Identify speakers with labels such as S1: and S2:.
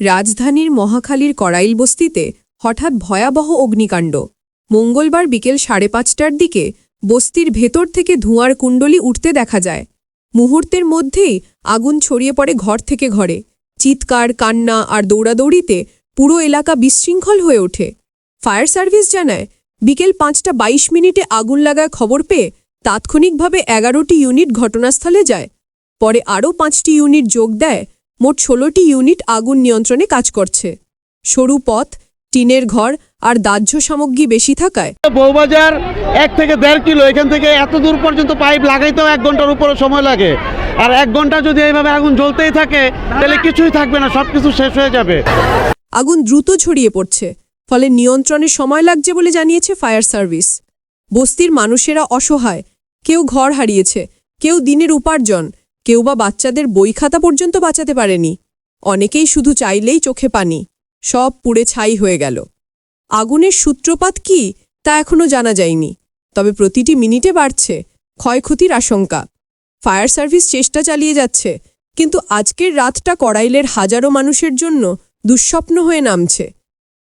S1: রাজধানীর মহাখালীর করাইল বস্তিতে হঠাৎ ভয়াবহ অগ্নিকাণ্ড। মঙ্গলবার বিকেল সাড়ে পাঁচটার দিকে বস্তির ভেতর থেকে ধোঁয়ার কুণ্ডলি উঠতে দেখা যায়। মুহূর্তের মধ্যেই আগুন ছড়িয়ে পড়ে ঘর থেকে ঘরে। চিৎকার, কান্না আর দৌড়াদৌড়িতে পুরো এলাকা বিশৃঙ্খল হয়ে ওঠে। ফায়ার সার্ভিস জানায়, বিকেল পাঁচটা বাইশ মিনিটে আগুন লাগায় খবর পেয়ে তাৎক্ষণিকভাবে এগারোটি ইউনিট ঘটনাস্থলে যায়। পরে আরও পাঁচটি ইউনিট যোগ দেয় মোট ষোলোটি ইউনিট আগুন নিয়ন্ত্রণে কাজ করছে। সরু পথ টিনের ঘর আর দাহ্য সামগ্রী বেশি থাকায়।
S2: বউবাজার এক থেকে দেড় কিলো এখান থেকে এত দূর পর্যন্ত পাইপ লাগাইতেও এক ঘণ্টার উপরে সময় লাগে। আর এক ঘণ্টা যদি এইভাবে আগুন জ্বলতেই থাকে তাহলে কিছুই থাকবে না সব কিছু শেষ হয়ে যাবে।
S1: আগুন দ্রুত ছড়িয়ে পড়ছে ফলে নিয়ন্ত্রণে সময় লাগছে বলে জানিয়েছে ফায়ার সার্ভিস। বস্তির মানুষেরা অসহায় কেউ ঘর হারিয়েছে কেউ দিনের উপার্জন কেউ বা বাচ্চাদের বই খাতা পর্যন্ত বাঁচাতে পারেনি। অনেকেই শুধু চাইলেই চোখে পানি। সব পুড়ে ছাই হয়ে গেল। আগুনের সূত্রপাত কি, তা এখনও জানা যায়নি। তবে প্রতিটি মিনিটে বাড়ছে ক্ষয়ক্ষতির আশঙ্কা। ফায়ার সার্ভিস চেষ্টা চালিয়ে যাচ্ছে, কিন্তু আজকের রাতটা কড়াইলের হাজারো মানুষের জন্য দুঃস্বপ্ন হয়ে নামছে।